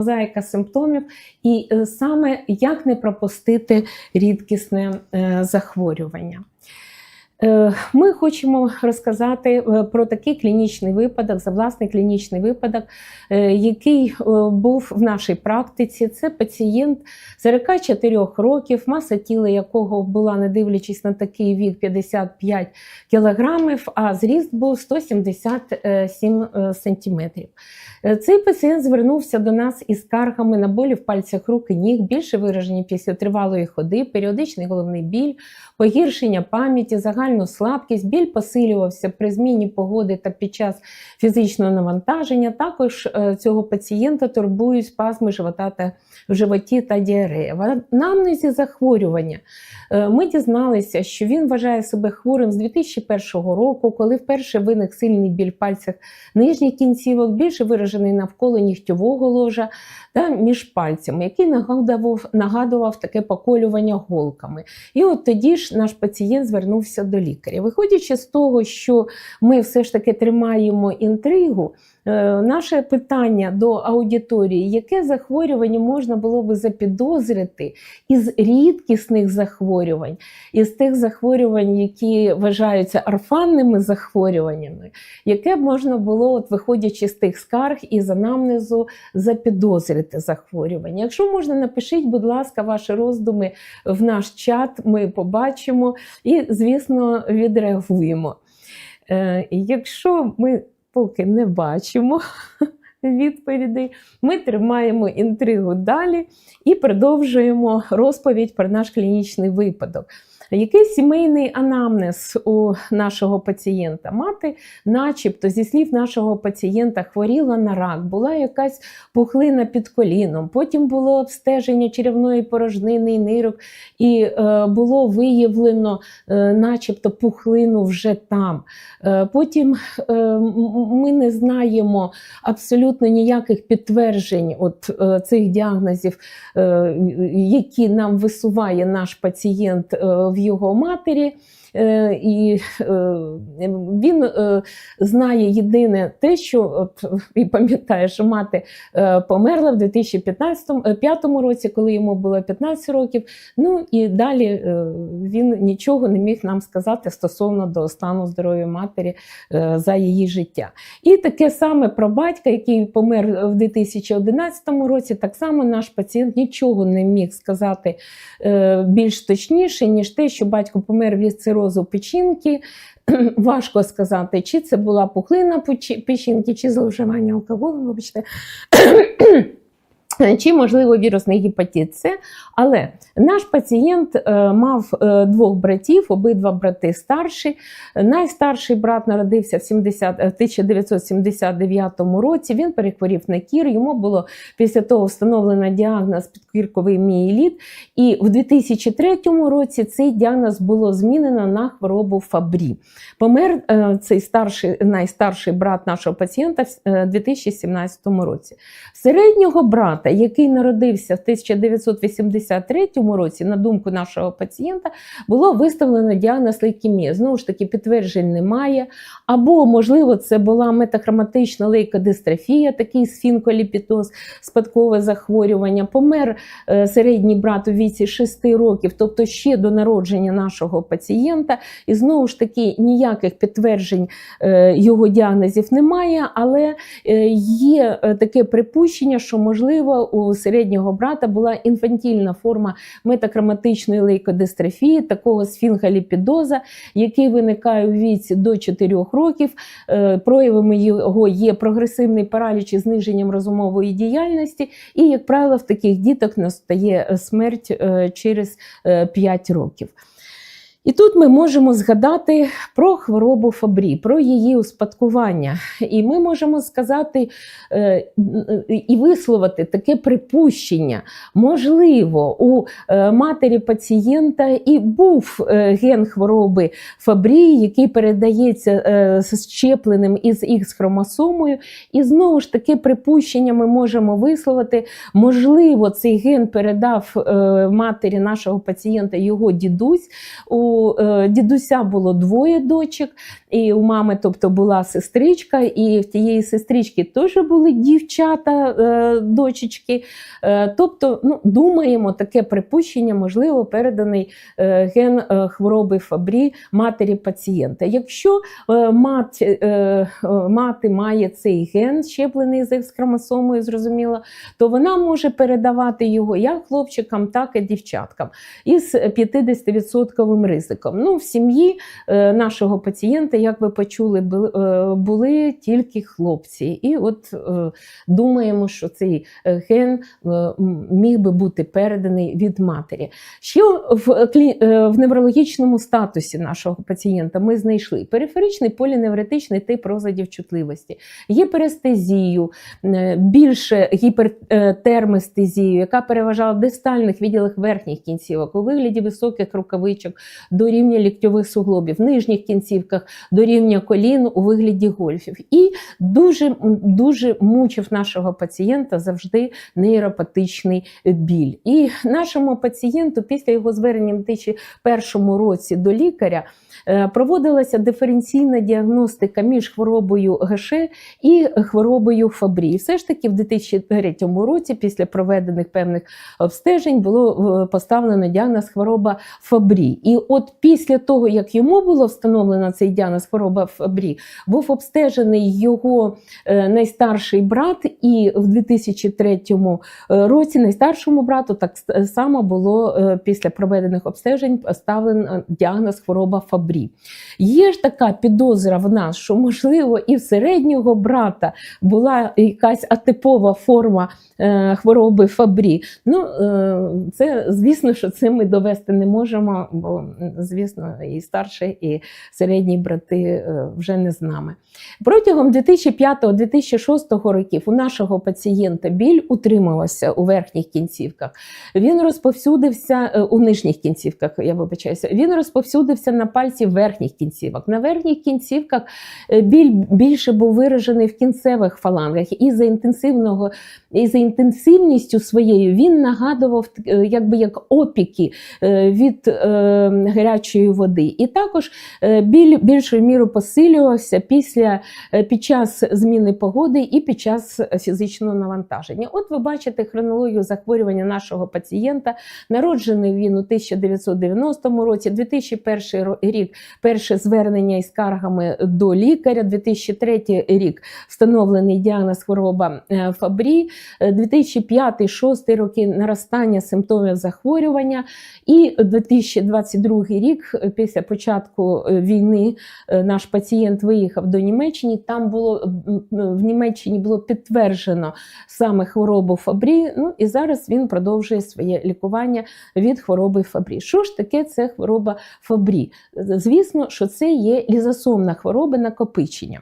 мозаїка симптомів, і е, саме як не пропустити рідкісне е, захворювання. Е, Ми хочемо розказати е, про такий клінічний випадок, за власний клінічний випадок, е, який був в нашій практиці. Це пацієнт 44 років, маса тіла якого була, не дивлячись на такий вік, 55 кілограмів, а зріст був 177 е, сантиметрів. Цей пацієнт звернувся до нас із скаргами на болі в пальцях рук і ніг, більше виражені після тривалої ходи, періодичний головний біль, погіршення пам'яті, загальну слабкість, біль посилювався при зміні погоди та під час фізичного навантаження. Також е, цього пацієнта турбують спазми живота та в животі та діарея. В анамнезі захворювання е, ми дізналися, що він вважає себе хворим з 2001 року, коли вперше виник сильний біль в пальцях нижніх кінцівок, більше виражений навколо нігтєвого ложа та між пальцями, який нагадував, нагадував таке поколювання голками. І от тоді ж наш пацієнт звернувся до лікаря. Виходячи з того, що ми все ж таки тримаємо інтригу, е, наше питання до аудиторії, яке захворювання можна було би запідозрити із рідкісних захворювань, із тих захворювань, які вважаються орфанними захворюваннями, яке б можна було, от, виходячи з тих скарг із анамнезу, запідозрити захворювання. Якщо можна, напишіть, будь ласка, ваші роздуми в наш чат, ми побачимо і, звісно, відреагуємо. Е, Якщо ми поки не бачимо відповідей, ми тримаємо інтригу далі і продовжуємо розповідь про наш клінічний випадок. Який сімейний анамнез у нашого пацієнта? Мати, начебто, зі слів нашого пацієнта, хворіла на рак, була якась пухлина під коліном, потім було обстеження черевної порожнини і нирок, і е, було виявлено, е, начебто, пухлину вже там. Е, потім е, ми не знаємо абсолютно ніяких підтверджень от, е, цих діагнозів, е, які нам висуває наш пацієнт е, його матері. Е, І е, він е, знає єдине те, що і пам'ятає, що мати померла в 2005 році, коли йому було 15 років. Ну і далі він нічого не міг нам сказати стосовно до стану здоров'я матері за її життя. І таке саме про батька, який помер в 2011 році, так само наш пацієнт нічого не міг сказати більш точніше, ніж те, що батько помер від цирозу печінки. Важко сказати, чи це була пухлина печінки, чи зловживання алкоголем, вибачте. Чи, можливо, вірусний гепатит С. Але наш пацієнт е, мав е, двох братів, обидва брати старші. Найстарший брат народився в 70, е, 1979 році. Він перехворів на кір. Йому було після того встановлено діагноз підкірковий мієліт. І в 2003 році цей діагноз було змінено на хворобу Фабрі. Помер е, цей старший, найстарший брат нашого пацієнта в е, 2017 році. Середнього брата, який народився в 1983 році, на думку нашого пацієнта, було виставлено діагноз лейкемія. Знову ж таки, підтверджень немає. Або, можливо, це була метахроматична лейкодистрофія, такий сфінколіпітоз, спадкове захворювання. Помер е, середній брат у віці 6 років, тобто ще до народження нашого пацієнта. І знову ж таки, ніяких підтверджень е, його діагнозів немає, але е, є таке припущення, що можливо у середнього брата була інфантільна форма метакроматичної лейкодистрофії, такого сфінголіпідоза, який виникає у віці до 4 років. Е, Проявами його є прогресивний параліч із зниженням розумової діяльності, і, як правило, в таких діток настає е, смерть е, через 5 років. І тут ми можемо згадати про хворобу Фабрі, про її успадкування. І ми можемо сказати е, і висловити таке припущення. Можливо, у е, матері пацієнта і був е, ген хвороби Фабрі, який передається щепленим із х хромосомою. І знову ж таки припущення ми можемо висловити. Можливо, цей ген передав матері нашого пацієнта його дідусь. У у е, дідуся було двоє дочок, і у мами, тобто, була сестричка, і в тієї сестрички теж були дівчата, е, дочечки. Е, тобто, ну, думаємо, таке припущення, можливо, переданий ген хвороби Фабрі матері пацієнта. Якщо мати, мати має цей ген, щеплений з X-хромосомою, зрозуміло, то вона може передавати його як хлопчикам, так і дівчаткам із 50% ризиком. Ну, в сім'ї е, нашого пацієнта, як ви почули, були, е, тільки хлопці. І от е, думаємо, що цей ген міг би бути переданий від матері. Ще в, в неврологічному статусі нашого пацієнта ми знайшли периферичний поліневротичний тип розладів чутливості, гіперестезію, більше гіпертерместезію, яка переважала в дистальних відділах верхніх кінцівок у вигляді високих рукавичок до рівня ліктьових суглобів, в нижніх кінцівках до рівня колін у вигляді гольфів. І дуже, дуже мучив нашого пацієнта завжди нейропатичний біль. І нашому пацієнту після його звернення в 2001 році до лікаря проводилася диференційна діагностика між хворобою ГШ і хворобою Фабрі. Все ж таки в 2003 році, після проведених певних обстежень, було е, поставлено діагноз хвороба Фабрі. І от після того, як йому було встановлено цей діагноз хвороба Фабрі, був обстежений його е, найстарший брат, і в 2003 році найстаршому брату так само було е, після проведених обстежень поставлено діагноз хвороба Фабрі. Є ж така підозра в нас, що можливо і в середнього брата була якась атипова форма е, хвороби Фабрі. Ну, е, це звісно, що це ми довести не можемо, бо звісно, і старші, і середні брати е, вже не з нами. Протягом 2005-2006 років у нашого пацієнта біль утримувався у верхніх кінцівках. Він розповсюдився е, у нижніх кінцівках, я вибачаюся. Він розповсюдився на пальці верхніх кінцівок. На верхніх кінцівках е, біль більше був виражений в кінцевих фалангах, і за інтенсивного, і за інтенсивністю своєю він нагадував е, якби як опіки е, від гарячої води. І також біль більшою мірою посилювався після під час зміни погоди і під час фізичного навантаження. От ви бачите хронологію захворювання нашого пацієнта. Народжений він у 1990 році, 2001 ро- рік перше звернення із скаргами до лікаря, 2003 рік встановлений діагноз хвороба е, Фабрі, 2005-2006 роки наростання симптомів захворювання, і 2022 рік, е, після початку е, війни, е, наш пацієнт виїхав до Німеччини. Там було в Німеччині було підтверджено саме хворобу Фабрі. Ну і зараз він продовжує своє лікування від хвороби Фабрі. Що ж таке це хвороба Фабрі? Звісно, що це є лізосомна хвороба накопичення.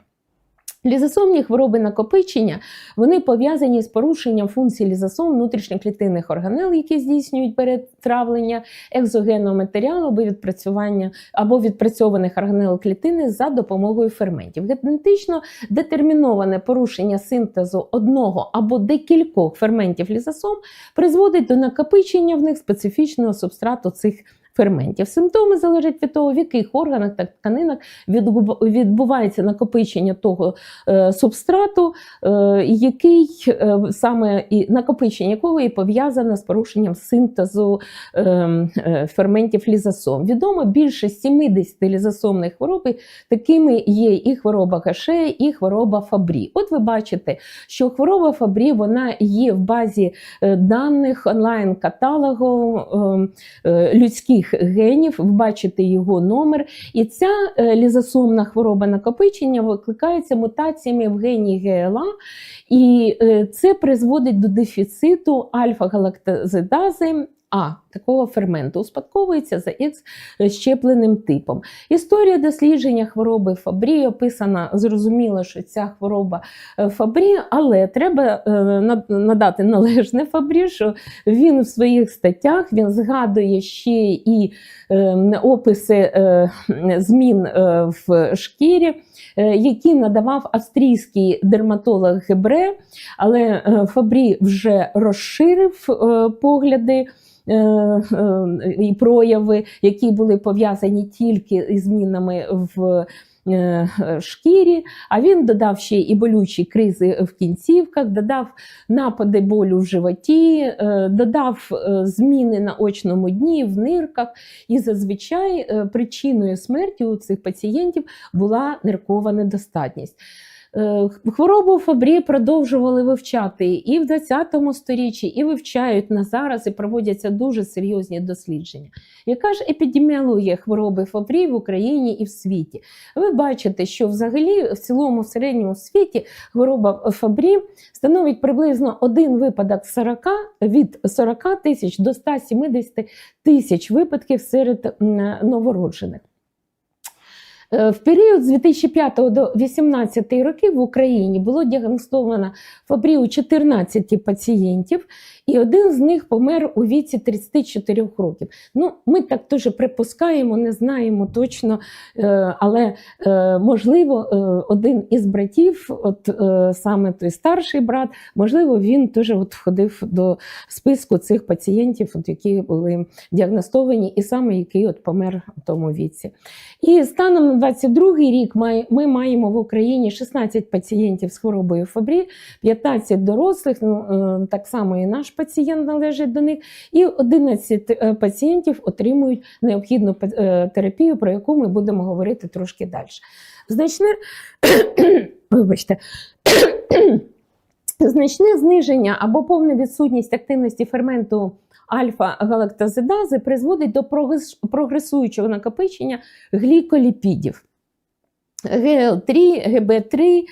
Лізосомні хвороби накопичення вони пов'язані з порушенням функції лізосом внутрішньоклітинних органел, які здійснюють перетравлення екзогенного матеріалу або відпрацювання або відпрацьованих органел клітини за допомогою ферментів. Генетично детерміноване порушення синтезу одного або декількох ферментів лізосом призводить до накопичення в них специфічного субстрату цих ферментів. Симптоми залежать від того, в яких органах та тканинах відбувається накопичення того е, субстрату, е, який е, саме і накопичення якого і пов'язане з порушенням синтезу е, е, ферментів лізосом. Відомо більше 70 лізосомних хвороб, такими є і хвороба Гаше, і хвороба Фабрі. От ви бачите, що хвороба Фабрі вона є в базі даних онлайн-каталогу е, людських генів. вбачити його номер. І ця е, лізосомна хвороба накопичення викликається мутаціями в гені ГЛА, і е, це призводить до дефіциту альфа-галактозидази. А такого ферменту успадковується за Х щепленим типом. Історія дослідження хвороби Фабрі описана зрозуміло, що ця хвороба е, Фабрі, але треба е, надати належне Фабрі, що він в своїх статтях він згадує ще і е, описи е, змін в шкірі, які надавав австрійський дерматолог Гебре, але Фабрі вже розширив погляди. Е, е, і прояви, які були пов'язані тільки із змінами в е, шкірі, а він додав ще і болючі кризи в кінцівках, додав напади болю в животі, додав зміни на очному дні, в нирках. І зазвичай причиною смерті у цих пацієнтів була ниркова недостатність. Е, Хворобу Фабрі продовжували вивчати і в 20 сторіччі, і вивчають на зараз, і проводяться дуже серйозні дослідження. Яка ж епідеміологія хвороби Фабрі в Україні і в світі? Ви бачите, що взагалі в цілому середньому світі хвороба Фабрі становить приблизно один випадок 40, від 40 тисяч до 170 тисяч випадків серед новороджених. Е, В період з 2005 до 2018 років в Україні було діагностовано фабрі у 14 пацієнтів, і один з них помер у віці 34 років. Ну, ми так теж припускаємо, не знаємо точно, е, але е, можливо, один із братів, от саме той старший брат, можливо, він теж от входив до списку цих пацієнтів, от, які були діагностовані, і саме який от помер в тому віці. І станом на 22 рік ми маємо в Україні 16 пацієнтів з хворобою Фабрі, 15 дорослих, ну, е, так само і наш пацієнт належить до них, і 11 е, пацієнтів отримують необхідну е, терапію, про яку ми будемо говорити трошки далі. Значне, вибачте, значне зниження або повна відсутність активності ферменту альфа-галактозидази призводить до прогресуючого накопичення гліколіпідів. ГЛ3, ГБ3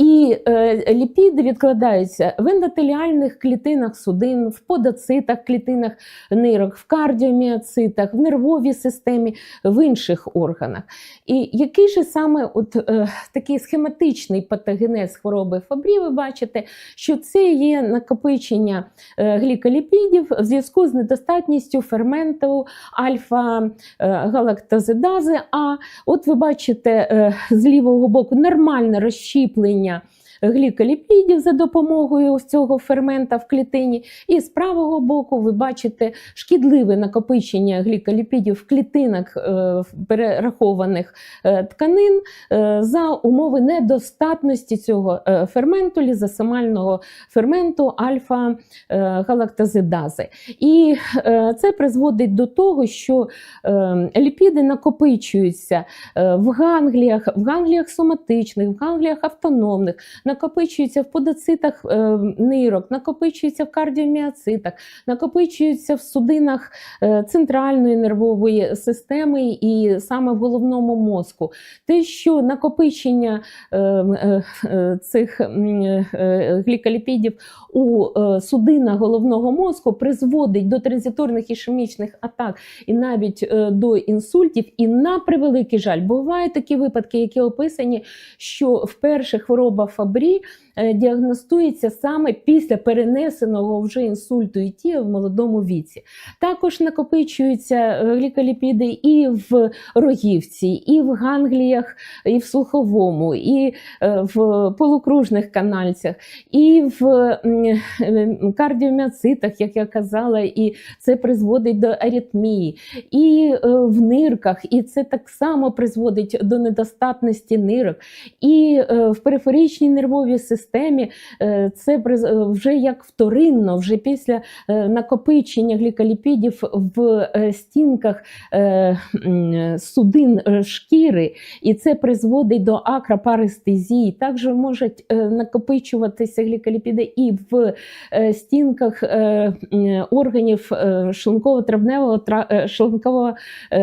і е, ліпіди відкладаються в ендотеліальних клітинах судин, в подоцитах, клітинах нирок, в кардіоміоцитах, в нервовій системі, в інших органах. І який же саме от, е, такий схематичний патогенез хвороби Фабрі, ви бачите, що це є накопичення е, гліколіпідів в зв'язку з недостатністю ферменту альфа-галактозидази. А от ви бачите е, з лівого боку нормальне розщіплення рівня. Гліколіпідів за допомогою ось цього фермента в клітині, і з правого боку ви бачите шкідливе накопичення гліколіпідів в клітинах е, перерахованих е, тканин е, за умови недостатності цього ферменту, лізосомального ферменту альфа-галактозидази. І це призводить до того, що ліпіди накопичуються в гангліях, в гангліях соматичних, в гангліях автономних, накопичуються в подоцитах е, нирок, накопичуються в кардіоміоцитах, накопичуються в судинах е, центральної нервової системи і саме в головному мозку. Те, що накопичення е, е, е, цих е, гліколіпідів у е, судинах головного мозку призводить до транзиторних ішемічних атак і навіть е, до інсультів. І на превеликий жаль, бувають такі випадки, які описані, що вперше хвороба Фабрі е, діагностується саме після перенесеного вже інсульту і ті в молодому віці. Також накопичуються е, гліколіпіди і в рогівці, і в гангліях, і в слуховому, і е, в полукружних канальцях, і в кардіоміоцитах, як я казала, і це призводить до аритмії, і в нирках, і це так само призводить до недостатності нирок. І в периферичній нервовій системі е, це е, вже як вторинно, вже після е, накопичення гліколіпідів в стінках судин шкіри, і це призводить до акрапаристезії. Також можуть накопичуватися гліколіпіди і в стінках органів шлунково е,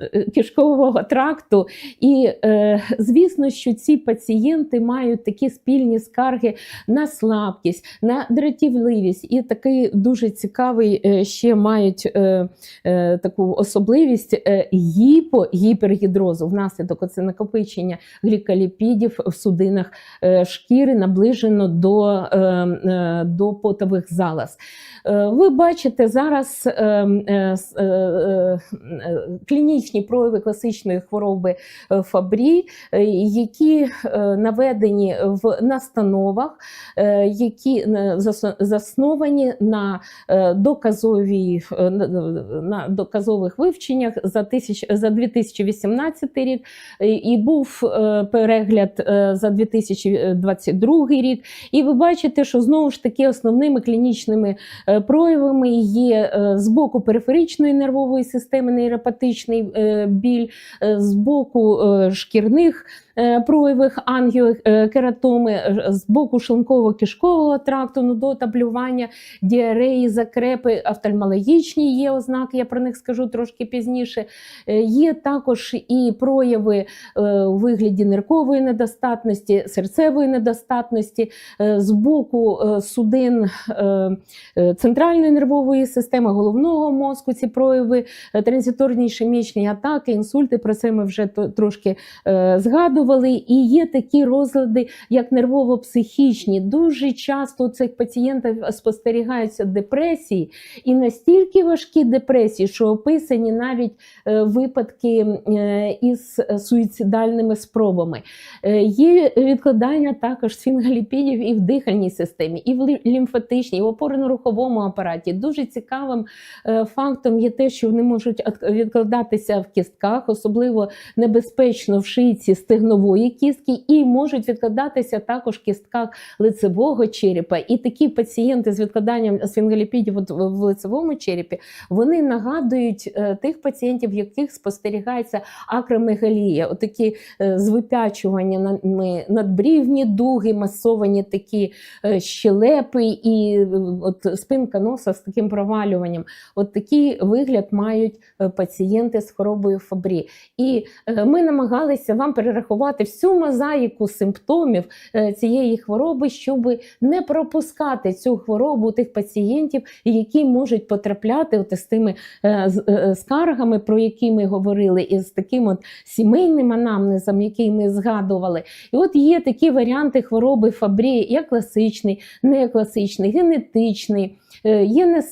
е, кишкового тракту. І звісно, що ці пацієнти мають такі спільні скарги на слабкість, на дратівливість, і такий дуже цікавий е, ще мають е, е, таку особливість е, гіпо, гіпергідрозу внаслідок оце накопичення гліколіпідів в судинах е, шкіри наближено до, е, е, до потових залоз. Е, Ви бачите зараз е, е, е, е, клінічні прояви класичної хвороби е, Фабрі, які наведені викладені в настановах, е, які е, засновані на е, доказовій на- доказових вивченнях за тисяч за 2018 рік. І був перегляд за 2022 рік. І ви бачите, що знову ж таки основними клінічними проявами є з боку периферичної нервової системи нейропатичний біль, з боку шкірних е, проявих ангіокератоми, е, з боку шлунково-кишкового тракту, нудота, блювання, діареї, закрепи, офтальмологічні є ознаки, я про них скажу трошки пізніше. Е, Є також і прояви е, у вигляді ниркової недостатності, серцевої недостатності, е, з боку е, судин е, е, центральної нервової системи, головного мозку, ці прояви, е, транзиторні ішемічні атаки, інсульти. Про це ми вже трошки е, згадували. І є такі розлади, як нервово-психічні. Дуже часто у цих пацієнтів спостерігаються депресії, і настільки важкі депресії, що описані навіть е, випадки е, із суїцидальними спробами. Е, Є відкладання також сфінгаліпідів і в дихальній системі, і в лімфатичній, і в опорно-руховому апараті. Дуже цікавим фактом є те, що вони можуть відкладатися в кістках, особливо небезпечно в шийці стегнової кістки, і можуть відкладатися також в кістках лицевого черепа. І такі пацієнти з відкладанням сфінгаліпідів в лицевому черепі вони нагадують е, тих пацієнтів, в яких спостерігається акромегалія, отакі е, з випячування надбрівні дуги, масовані такі е, щелепи і от спинка носа з таким провалюванням. От такий вигляд мають пацієнти з хворобою Фабрі. І ми намагалися вам перерахувати всю мозаїку симптомів е, цієї хвороби, щоб не пропускати цю хворобу тих пацієнтів, які можуть потрапляти от з тими е, е, скаргами, про які ми говорили, і з таким от сімейним анамнезом, який ми згадували. І от є такі варіанти хвороби Фабрі, як класичний, некласичний, генетичний. Е, Є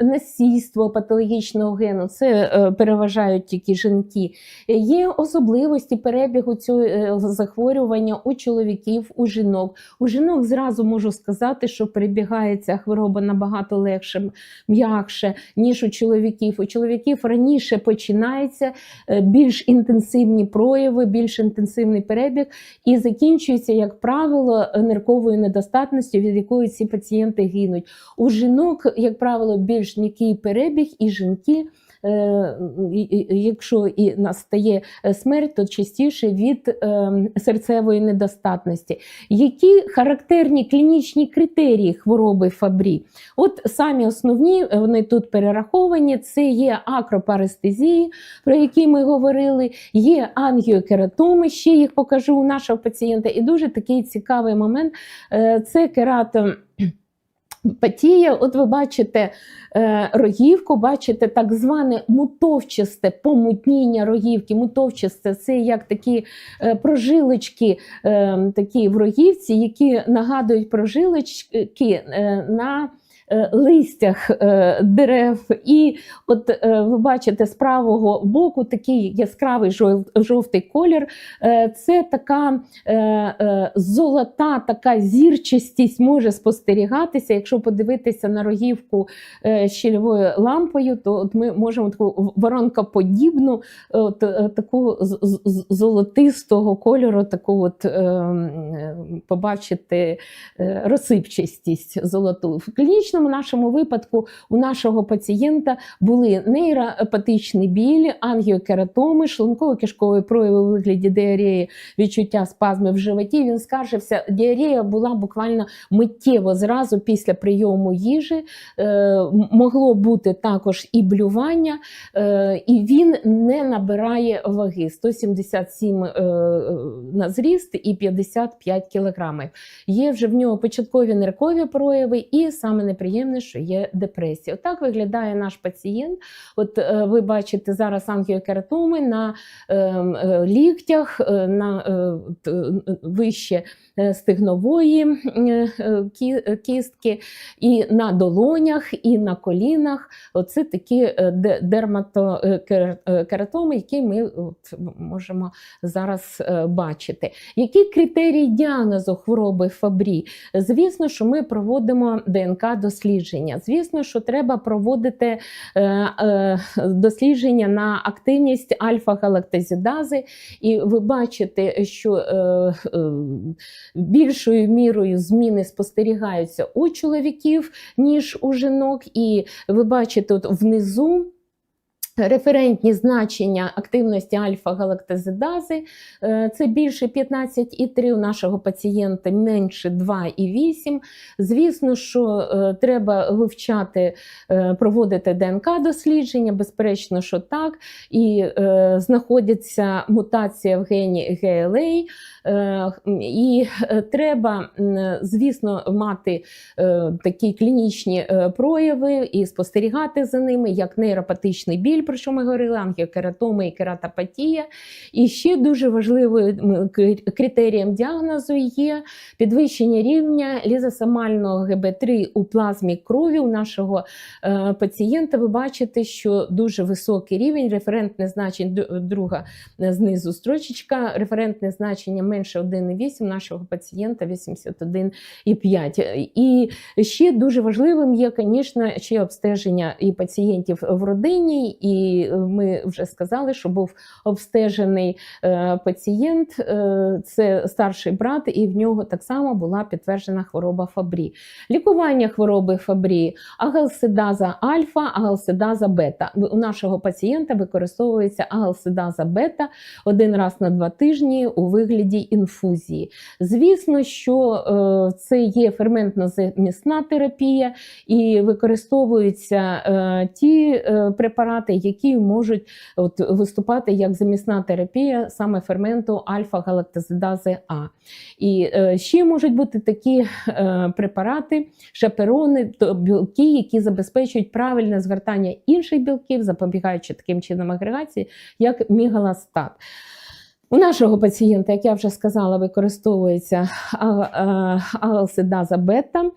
насильство патологічного гену, це е, переважають тільки жінки. Е, Є особливості перебігу цього е, захворювання у чоловіків, у жінок. У жінок зразу можу сказати, що перебігає ця хвороба набагато легше, м'якше, ніж у чоловіків. У чоловіків раніше починається е, більш інтенсивні прояви, більш інтенсивний перебіг і закінчується, як правило, нирковою недостатністю, від якої ці пацієнти гинуть. У жінок, як правило, більш м'який перебіг, і жінки. Е, Якщо і настає е, смерть, то частіше від е, серцевої недостатності. Які характерні клінічні критерії хвороби Фабрі? От самі основні е, вони тут перераховані: це є акропарестезії, про які ми говорили, є ангіокератоми, ще їх покажу у нашого пацієнта. І дуже такий цікавий момент це керато. Патія, от ви бачите е, рогівку, бачите так зване мутовчасте помутніння рогівки. Мутовчасте це як такі е, прожилочки е, такі в рогівці, які нагадують прожилочки е, на листях е, дерев. І от е, ви бачите з правого боку такий яскравий жовтий колір. Е, Це така е, е, золота, така зірчастість може спостерігатися. Якщо подивитися на рогівку е, щільовою лампою, то от ми можемо таку воронкоподібну, е, от, е, таку золотистого кольору, таку от, е, е, побачити е, розсипчастість золоту. В клінічному нашому випадку у нашого пацієнта були нейропатичний біль, ангіокератоми, шлунково-кишкові прояви у вигляді діареї, відчуття спазмів в животі. Він скаржився, діарея була буквально миттєво зразу після прийому їжі. Е, могло бути також і блювання, е, і він не набирає ваги 177 е, на зріст і 55 кілограмів. Є вже в нього початкові ниркові прояви, і саме неприємне, що є депресія. Отак виглядає наш пацієнт. От е, ви бачите зараз ангіокератоми на е, е, ліктях, е, на вище е, кістки, і на долонях, і на колінах. Оце такі дерматокератоми, які ми можемо зараз бачити. Які критерії діагнозу хвороби Фабрі? Звісно, що ми проводимо ДНК-дослідження. Звісно, що треба проводити е, е, дослідження на активність альфа-галактозідази, і ви бачите, що е, більшою мірою зміни спостерігаються у чоловіків, ніж у жінок. І ви бачите от внизу. Референтні значення активності альфа-галактозидази е, це більше 15,3 у нашого пацієнта, менше 2,8. Звісно, що е, треба вивчати, е, проводити ДНК-дослідження, безперечно, що так. І знаходиться мутація в гені GLA. Е, І е, треба, звісно, мати е, такі клінічні прояви і спостерігати за ними, як нейропатичний біль, про що ми говорили, ангіокератоми і кератопатія. І ще дуже важливим критерієм діагнозу є підвищення рівня лізосомального ГБ3 у плазмі крові у нашого пацієнта. Ви бачите, що дуже високий рівень, референтне значення друга знизу строчечка, референтне значення менше 1,8 нашого пацієнта 81,5. І ще дуже важливим є, звісно, ще обстеження і пацієнтів в родині. І ми вже сказали, що був обстежений е, пацієнт, е, це старший брат, і в нього так само була підтверджена хвороба Фабрі. Лікування хвороби Фабрі, агалсидаза альфа, агалсидаза бета. У нашого пацієнта використовується агалсидаза бета один раз на два тижні у вигляді інфузії. Звісно, що е, це є ферментно-замісна терапія і використовуються е, ті е, препарати, які можуть от, виступати як замісна терапія саме ферменту альфа-галактозидази А. І ще можуть бути такі препарати, шаперони, то білки, які забезпечують правильне згортання інших білків, запобігаючи таким чином агрегації, як мігаластат. У нашого пацієнта, як я вже сказала, використовується а- а- бета.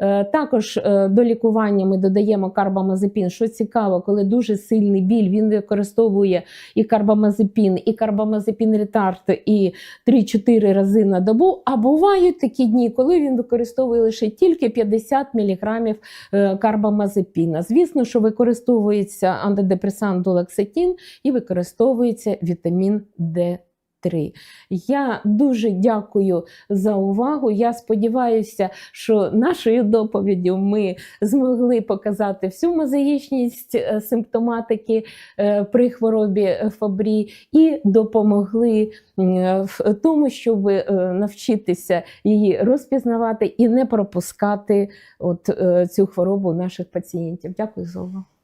Е, Також е, до лікування ми додаємо карбамазепін. Що цікаво, коли дуже сильний біль, він використовує і карбамазепін, і карбамазепін ретард, і 3-4 рази на добу. А бувають такі дні, коли він використовує лише тільки 50 мг е, карбамазепіна. Звісно, що використовується антидепресант дулаксетін і використовується вітамін Д. 3. Я дуже дякую за увагу. Я сподіваюся, що нашою доповіддю ми змогли показати всю мозаїчність е, симптоматики е, при хворобі Фабрі і допомогли в тому, щоб е, навчитися її розпізнавати і не пропускати от, е, цю хворобу наших пацієнтів. Дякую за увагу.